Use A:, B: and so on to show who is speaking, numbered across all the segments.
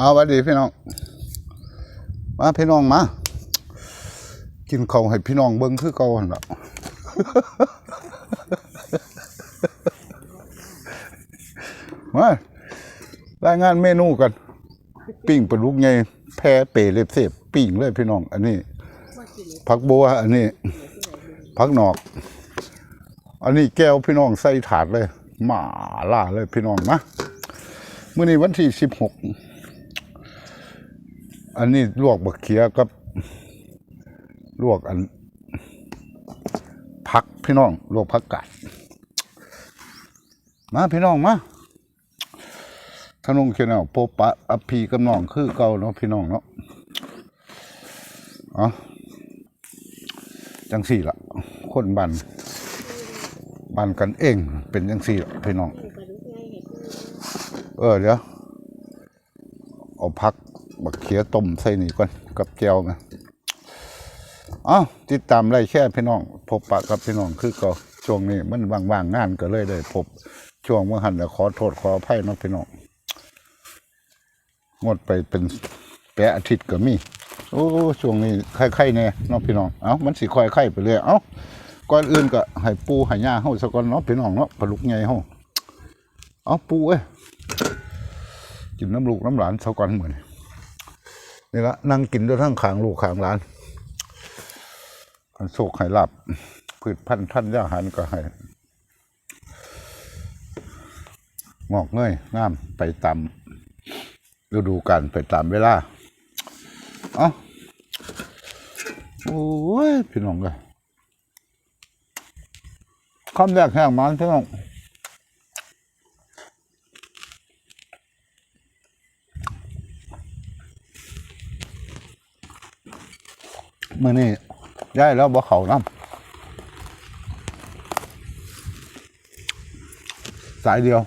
A: เอาวัสดีพี่น้อง มาพี่น้องมา กินข้าวให้พี่น้องเบิ่งคือเก่าหั่นล่ะมารายงานเมนูกัน ปิ้งปลาลูกไงแพ้เปรเล็บเสบปิ้งเลยพี่น้อง อันนี้ ผักบัว อันนี้ ผักหนอก อันนี้แก้วพี่น้องใส่ถาดเลย หมาล่าเลยพี่น้องมาเมื่อนี้วันที่สิบหก อันนี้ลวกบักเขียกับ ลวกอันผักพี่น้อง ลวกผักกาดมาพี่น้องมาขนมเขียวโปปะอภีกับน้องคือเก่าเนาะพี่น้องเนาะอ๋อจังสี่ละคนบันบ้านกันเอง เป็นยังสี่ละพี่น้อง เออเดี๋ยวเอาพัก บักเขียต้มใส่นี่ก่อนกับแก้วนะอ้าวติดตามไล่แค่พี่น้อง พบปะกับพี่น้องคือก็ช่วงนี้มันว่างๆงานก็เลยได้พบช่วงเมื่อหันแล้วขอโทษขออภัยนะพี่น้องงดไปเป็นแปะอาทิตย์ก็มีโอ้ช่วงนี้ไข้ๆแน่เนาะพี่น้องเอ้ามันสิค่อยไข้ไปเลยเอ้าก่อนอื่นก็ให้ปูให้ย่าเฮาซะก่อนเนาะพี่น้องเนาะปลาลูกใหญ่เฮาเอาปูเอ้ยกินน้ำลูกน้ำหลานซะก่อนเหมือน นี่ละนั่งกินด้วยทั้งขางลูกขางหลานอันโศกให้หลับพืชพันธุ์ท่านย่าหันก็ให้งอกเงยงามไปตามฤดูกาลไปตามเวลาเอ้าโอ้ยพี่น้องเลยคำแรกแห้งมันพี่น้อง มื่อนี้ย้ายแล้วบ่เขาน้ำสายเดียว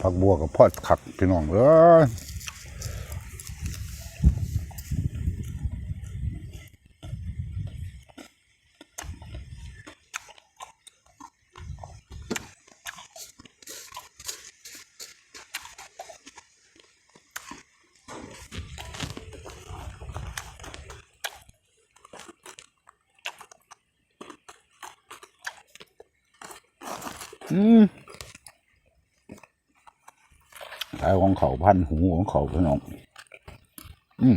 A: ผักบัวกับพอดขักพี่น้องเอ้ย ขายของเขาพันหูของเขาพี่น้อง อืม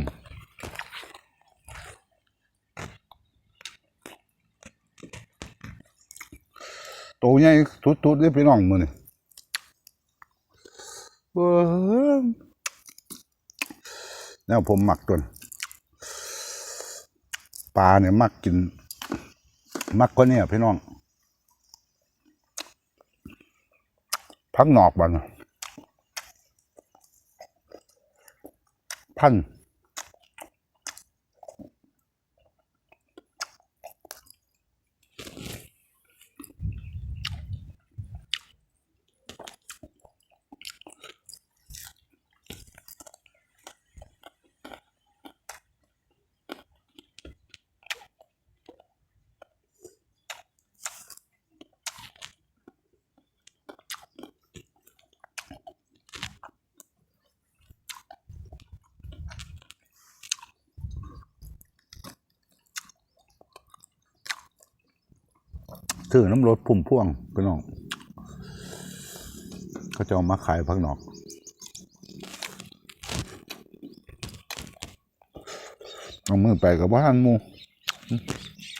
A: โตใหญ่ทุดๆเลยพี่น้องมือนี่เบ้อแนวผมหมักตัวปลาเนี่ยมักกิน มักก็เนี่ยพี่น้อง พักหนอกบ้างนะพัน ถือน้ำรถพุ่มพ่วงพี่น้องเขาจะเอามาขายพักหนอกเอามือไปกับว่าทันมู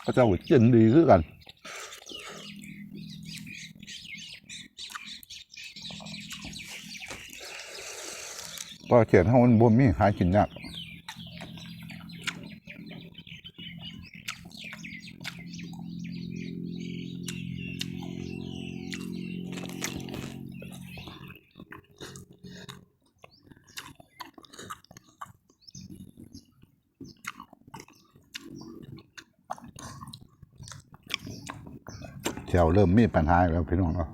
A: เขาเจ้าเจนดีคือกันพอเขียนให้มันบ่มีหากินยาก แถวเริ่มมีปัญหาแล้วพี่น้องเนาะ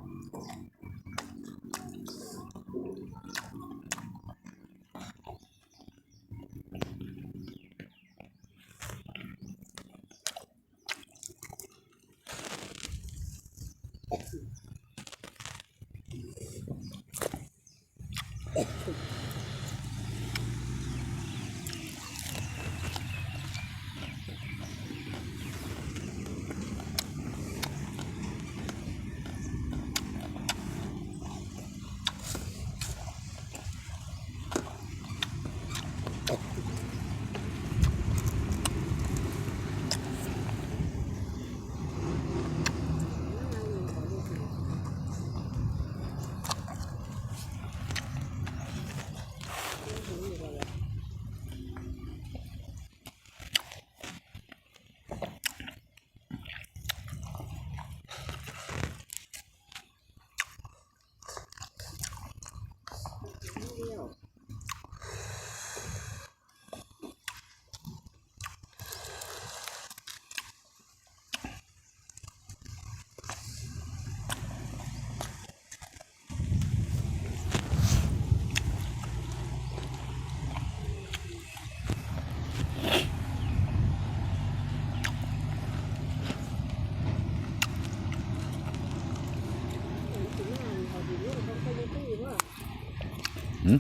A: ม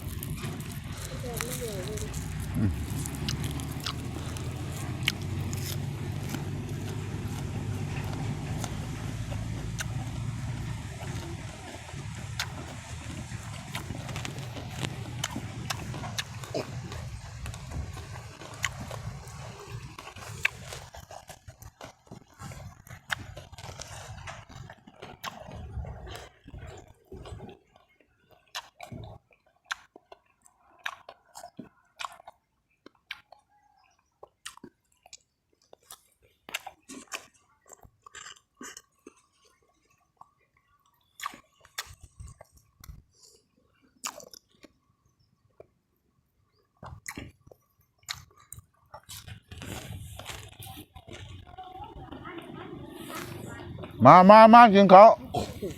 A: ามามากินเขาว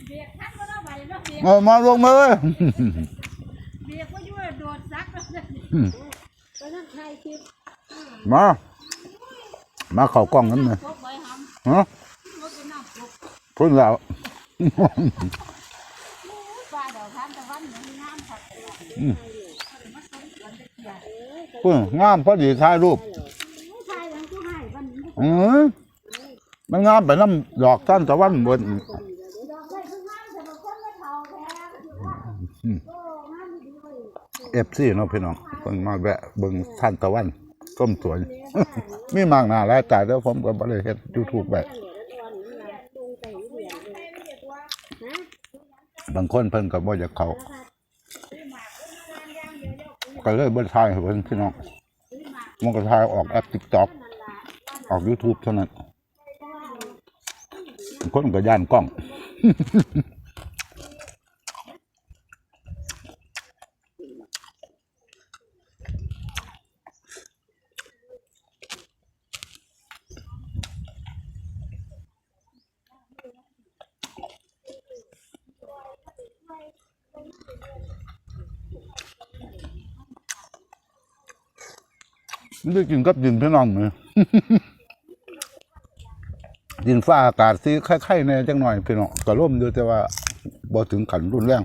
B: เบียกทักก็ได้ไปเนาะเบียก
A: เอามาลงมือ
B: เบียกก็อยู่โดดซักแล้วเนี่ยไปนั่งใครคิด
A: มา มาเข้ากล้องนั้นเลย
B: พบไว้ห
A: ฮะำ
B: รถก็น้ำพบ
A: พุ่นแล้ว
B: ปลาเดี๋ยวทานตะวันมันน้ำผักมาต้มสวนตะเกียบ
A: พุ่นงามพอดีถ่ายรูป
B: ใช่แล้วก็ให้วันนี้
A: อือ มันงามไปน้ำดอกท่านตะวันบน
B: เอ
A: ฟซีเนาะพี่น้องเพิ่นมาแวะเบิ่งท่านตะวันส้มสวนมีมากหน้าหลายตาเด้อผมก็บ่ได้เฮ็ด YouTube ไว้บางคนเพิ่นก็บ่อยากเขาก็เลยบ่ถ่ายให้เพิ่นพี่น้องมันก็ถ่ายออกแอป TikTok ออก YouTube เท่านั้น คนก็ย่านกล้องมันได้กินกับดินพี่น้องเลย ดินฟ้าอากาศซีไข่ๆในจังหน่อยพี่น้องก็ร่มอยู่แต่ว่าบ่ถึงขันรุนแรง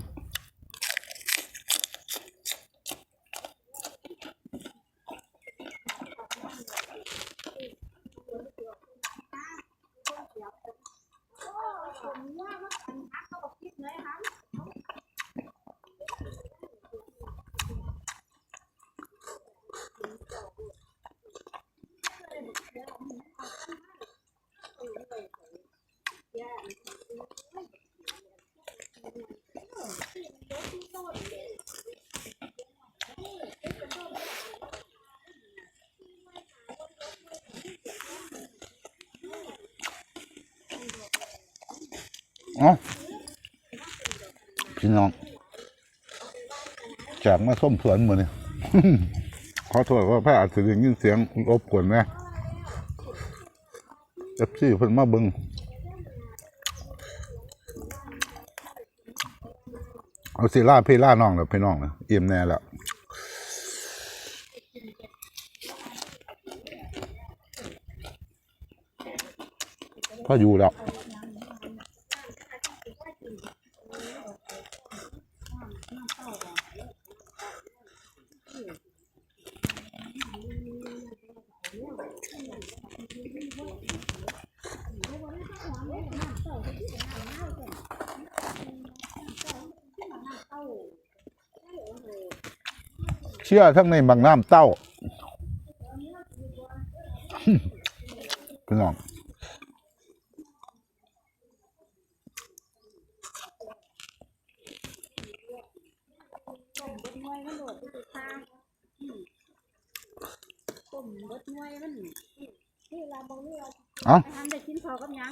A: เอ๋อพี่น้องจากมาส้มสวนเหมือนนี่ขอโทษว่าพระอาจจะได้ยินเสียงรบกวนนะเอฟซีเพิ่นมาเบิงเอาสิล่าพี่ล่าน้องแล้วพี่น้องนะเอี่ยมแน่แล้วพออยู่แล้ว เชื่อทั้งในบางน้ำเต้าพี่น้อง
B: ต้มเอา
A: เอ้า
B: ไปทำได้กินข้าวกับหยั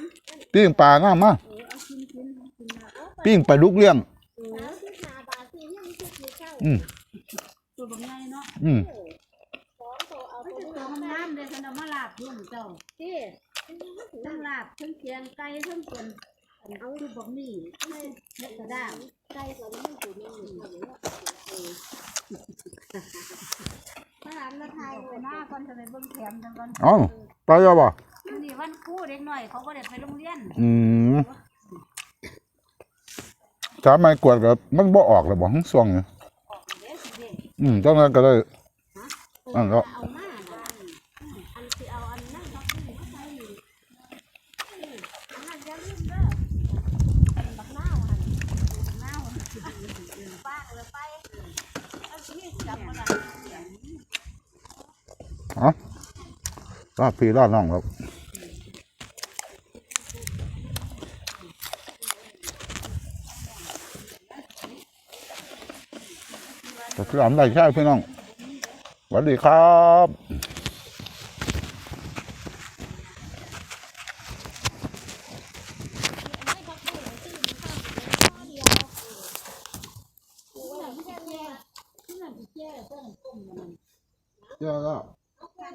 B: ง
A: ปลาง่ามมา
B: ก
A: ปิ้งปลาดุกเลี้ยง
B: อื
A: ม
B: ตัวบางไงเนาะ
A: อืม
B: สองตัวเอาตัวตัวน้ำเลยฉันเอามาลาบยุ่งเจ้าที่ทั้งลาบทั้งเกียงไก่ทั้งเป็นเอาคือบะหมี่ไม่เล็กกระด้างไก่กับไม่ถูกนี่ถูกถ้าหลานละทายเลยหน้าก่อนจะไปเบิ่งแถมจังก่อน
A: เอ้าไปแล้วบ่
B: นี่วันครู่เด็กหน่อยเขาก็ได้ไปโรงเรียน
A: อืมถ้าไม่กวดก็มันบ่ออกเลยบ่ทั้งส่วงนี่
B: ออกเด็
A: อืมจังนั้นก็ได้อันก็
B: เอามาน่ะอันที่เอาอันนั้นเขาคือเขาใส่อยู่อันนั้นอย่าลืมเด้ออันบักนาวหั่นบักนาวป้าเลยไปเอาสิจับมาละ
A: รอดพี่รอดน้องครับ ก็คืออันได้ใช่พี่น้องสวัสดีครับ